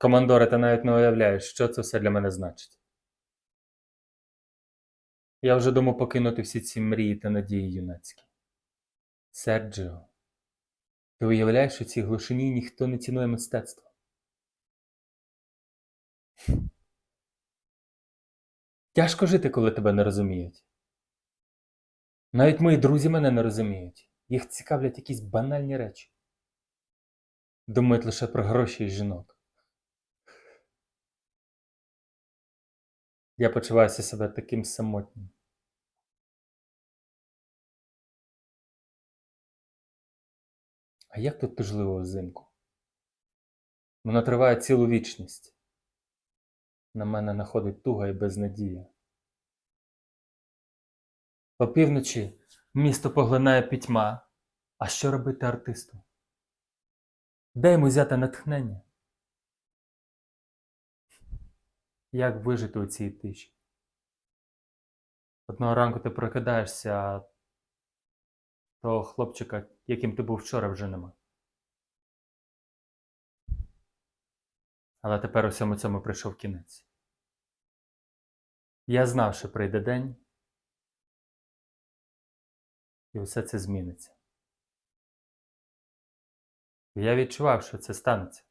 Командоре, ти навіть не уявляєш, що це все для мене значить. Я вже думав покинути всі ці мрії та надії юнацькі. Серджіо, ти уявляєш, що цій глушині ніхто не цінує мистецтво. Тяжко жити, коли тебе не розуміють. Навіть мої друзі мене не розуміють. Їх цікавлять якісь банальні речі. Думають лише про гроші і жінок. Я почуваюся себе таким самотнім. А як тут тужливо взимку? Воно триває цілу вічність. На мене находить туга і безнадія. Опівночі місто поглинає пітьма. А що робити артисту? Де йому взяти натхнення? Як вижити у цій тиші? Одного ранку ти прокидаєшся, а того хлопчика, яким ти був вчора, вже нема. Але тепер усьому цьому прийшов кінець. Я знав, що прийде день, і все це зміниться. Я відчував, що це станеться.